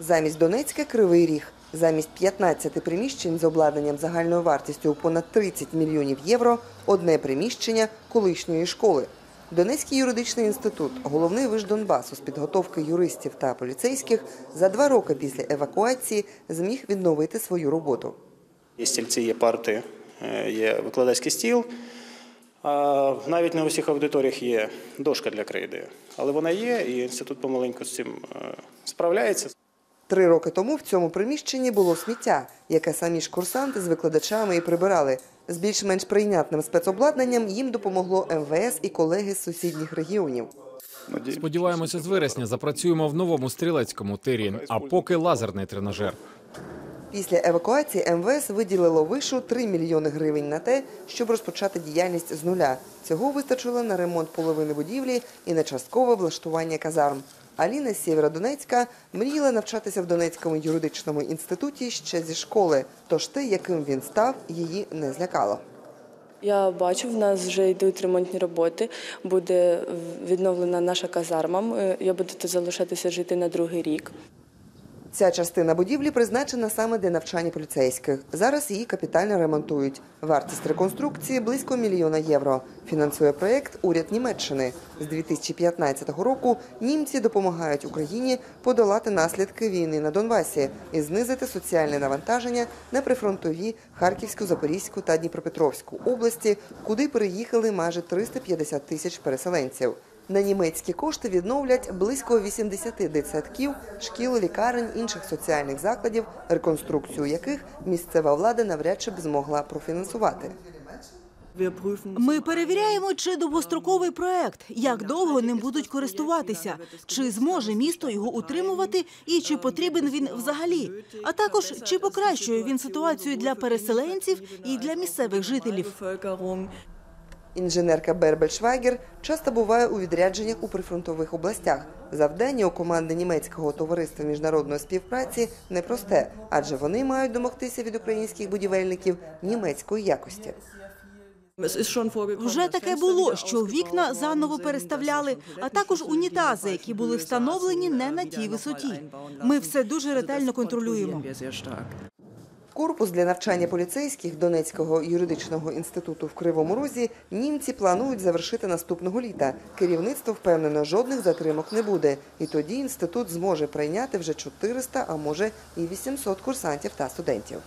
Замість Донецька Кривий Ріг. Замість 15 приміщень з обладнанням загальною вартістю у понад 30 мільйонів євро одне приміщення колишньої школи. Донецький юридичний інститут, головний виш Донбасу з підготовки юристів та поліцейських, за два роки після евакуації зміг відновити свою роботу. Є стільці, є парти, е, є викладацький стіл. Навіть не у всіх аудиторіях є дошка для крейди. Але вона є, і інститут помаленьку з цим е, справляється. Три роки тому в цьому приміщенні було сміття, яке самі ж курсанти з викладачами і прибирали. З більш-менш прийнятним спецобладнанням їм допомогло МВС і колеги з сусідніх регіонів. Сподіваємося, з вересня запрацюємо в новому стрілецькому тирі, а поки лазерний тренажер. Після евакуації МВС виділило вишу 3 мільйони гривень на те, щоб розпочати діяльність з нуля. Цього вистачило на ремонт половини будівлі і на часткове влаштування казарм. Аліна Сєвєродонецька мріяла навчатися в Донецькому юридичному інституті ще зі школи, тож те, яким він став, її не злякало. Я бачу, в нас вже йдуть ремонтні роботи. Буде відновлена наша казарма. Я буду тут залишатися жити на другий рік. Ця частина будівлі призначена саме для навчання поліцейських. Зараз її капітально ремонтують. Вартість реконструкції близько мільйона євро. Фінансує проєкт уряд Німеччини. З 2015 року німці допомагають Україні подолати наслідки війни на Донбасі і знизити соціальне навантаження на прифронтові Харківську, Запорізьку та Дніпропетровську області, куди переїхали майже 350 тисяч переселенців. На німецькі кошти відновлять близько 80 дитсадків, шкіл, лікарень, інших соціальних закладів, реконструкцію яких місцева влада навряд чи б змогла профінансувати. Ми перевіряємо, чи довгостроковий проект, як довго ним будуть користуватися, чи зможе місто його утримувати і чи потрібен він взагалі. А також чи покращує він ситуацію для переселенців і для місцевих жителів. Інженерка Бербель Швайгер часто буває у відрядженнях у прифронтових областях. Завдання у команди німецького товариства міжнародної співпраці непросте, адже вони мають домогтися від українських будівельників німецької якості. Вже таке було, що вікна заново переставляли, а також унітази, які були встановлені не на тій висоті. Ми все дуже ретельно контролюємо. Корпус для навчання поліцейських Донецького юридичного інституту в Кривому Розі німці планують завершити наступного літа. Керівництво впевнено, жодних затримок не буде. І тоді інститут зможе прийняти вже 400, а може і 800 курсантів та студентів.